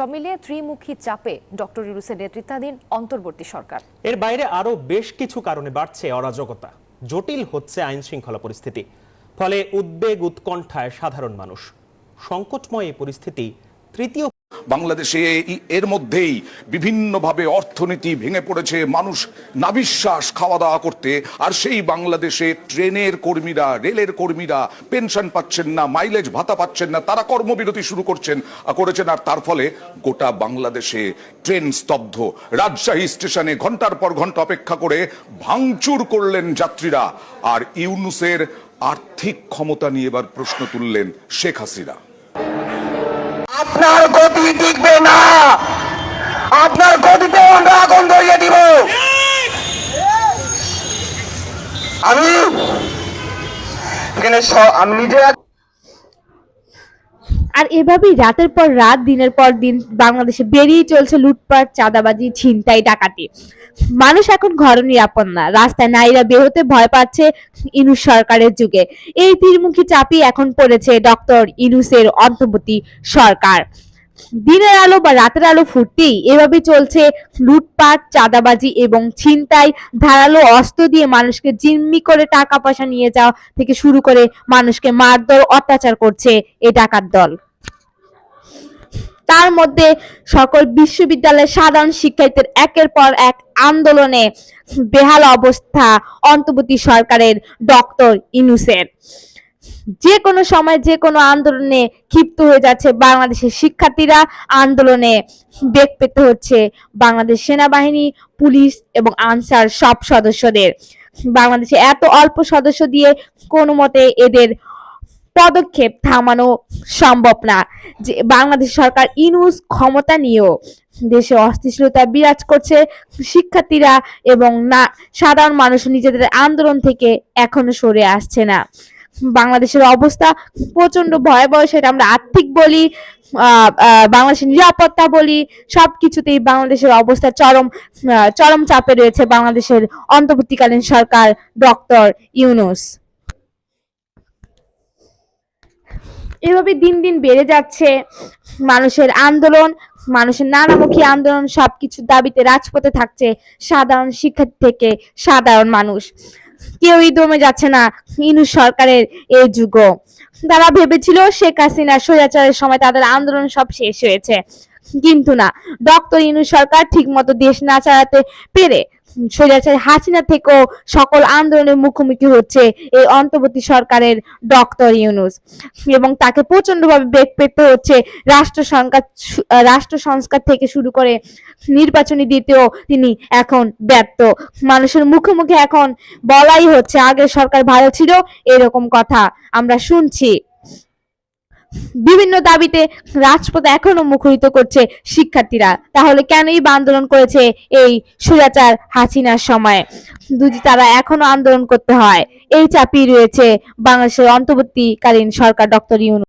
সব মিলিয়ে ত্রিমুখী চাপে ডক্টর ইউনুসের নেতৃত্বাধীন অন্তর্বর্তী সরকার। এর বাইরে আরও বেশ কিছু কারণে বাড়ছে অরাজকতা। জটিল হচ্ছে আইন শৃঙ্খলা পরিস্থিতি। ফলে উদ্বেগ উৎকণ্ঠায় সাধারণ মানুষ। সংকটময় এই পরিস্থিতি তৃতীয় বাংলাদেশে এর মধ্যেই বিভিন্নভাবে অর্থনীতি ভেঙে পড়েছে, মানুষ নাবিশ্বাস খাওয়া দাওয়া করতে, আর সেই বাংলাদেশে ট্রেনের কর্মীরা, রেলের কর্মীরা পেনশন পাচ্ছেন না, মাইলেজ ভাতা পাচ্ছেন না, তারা কর্মবিরতি শুরু করছেন করেছেন, আর তার ফলে গোটা বাংলাদেশে ট্রেন স্তব্ধ। রাজশাহী স্টেশনে ঘণ্টার পর ঘণ্টা অপেক্ষা করে ভাঙচুর করলেন যাত্রীরা, আর ইউনুসের আর্থিক ক্ষমতা নিয়ে এবার প্রশ্ন তুললেন শেখ হাসিনা। আপনার গতি টিকবে না। আপনার গতিতে আমরা আগুন ধরিয়ে দিব। আমি এখানে আমি নিজে আর এভাবেই রাতের পর রাত, দিনের পর দিন বাংলাদেশে বেরিয়ে চলছে লুটপাট, চাঁদাবাজি, ছিনতাই, ডাকাতি। মানুষ এখন ঘর নিরাপদ না। রাস্তায় নারীরা বের হতে ভয় পাচ্ছে ইনুস সরকারের যুগে। এই তীরমুখী চাপই এখন পড়েছে ডক্টর ইনুসের অন্তর্বর্তী সরকার। দিনের আলো বা রাতের আলো ফুটতেই এভাবে চলছে লুটপাট, চাঁদাবাজি এবং ছিনতাই। ধারালো অস্ত্র দিয়ে মানুষকে জিম্মি করে টাকা পয়সা নিয়ে যাওয়া থেকে শুরু করে মানুষকে মারধর, অত্যাচার করছে এই ডাকাত দল। তার মধ্যে সকল বিশ্ববিদ্যালয়ের সাধারণ শিক্ষার্থীদের একের পর এক আন্দোলনে বেহাল অবস্থা অন্তর্বর্তী সরকারের ডক্টর ইনুসের। যে কোনো সময় যে কোনো আন্দোলনে ক্ষিপ্ত হয়ে যাচ্ছে বাংলাদেশের শিক্ষার্থীরা, আন্দোলনে বেগ পেতে হচ্ছে বাংলাদেশ সেনাবাহিনী, পুলিশ এবং আনসার সব সদস্যদের। বাংলাদেশে এত অল্প সদস্য দিয়ে কোনো মতে এদের পদক্ষেপ থামানো সম্ভব না। যে বাংলাদেশ সরকার ইনুস ক্ষমতা নিয়েও দেশে অস্থিতিশীলতা বিরাজ করছে, শিক্ষার্থীরা এবং না, সাধারণ মানুষ নিজেদের আন্দোলন থেকে এখনও সরে আসছে না। বাংলাদেশের অবস্থা প্রচণ্ড ভয়াবহ, সেটা আমরা আর্থিক বলি বাংলাদেশের নিরাপত্তা বলি সব কিছুতেই বাংলাদেশের অবস্থা চরম চরম চাপে রয়েছে বাংলাদেশের অন্তর্বর্তীকালীন সরকার ডক্টর ইউনুস। এভাবে দিন দিন বেড়ে যাচ্ছে। মানুষের আন্দোলন, মানুষের নানামুখী আন্দোলন সবকিছু দাবিতে রাজপথে থাকছে সাধারণ শিক্ষার্থী থেকে সাধারণ মানুষ। কেউই দমে যাচ্ছে না ইনু সরকারের এই যুগ তারা ভেবেছিল শেখ হাসিনা স্বৈরাচারের সময় তাদের আন্দোলন সব শেষ হয়েছে। কিন্তু না। ডক্টর ইনু সরকার ঠিক মতো দেশ না চালাতে পেরে স্বৈরাচার হাসিনা থেকেও সকল আন্দোলনের মুখোমুখি হচ্ছে এই অন্তর্বর্তী সরকারের ডক্টর ইউনুস। এবং তাকে প্রচন্ডভাবে বেগ পেতে হচ্ছে রাষ্ট্র সংস্কার রাষ্ট্র সংস্কার থেকে শুরু করে নির্বাচনী দিতেও তিনি এখন ব্যর্থ। মানুষের মুখে মুখে এখন বলাই হচ্ছে আগের সরকার ভালো ছিল, এরকম কথা আমরা শুনছি। বিভিন্ন দাবিতে রাজপথ এখনও মুখরিত করছে শিক্ষার্থীরা। তাহলে কেনই বা আন্দোলন করেছে এই সুরাচার হাসিনার সময়? যদি তারা এখনও আন্দোলন করতে হয়। এই চাপই রয়েছে বাংলাদেশের অন্তর্বর্তীকালীন সরকার ডক্টর ইউনূস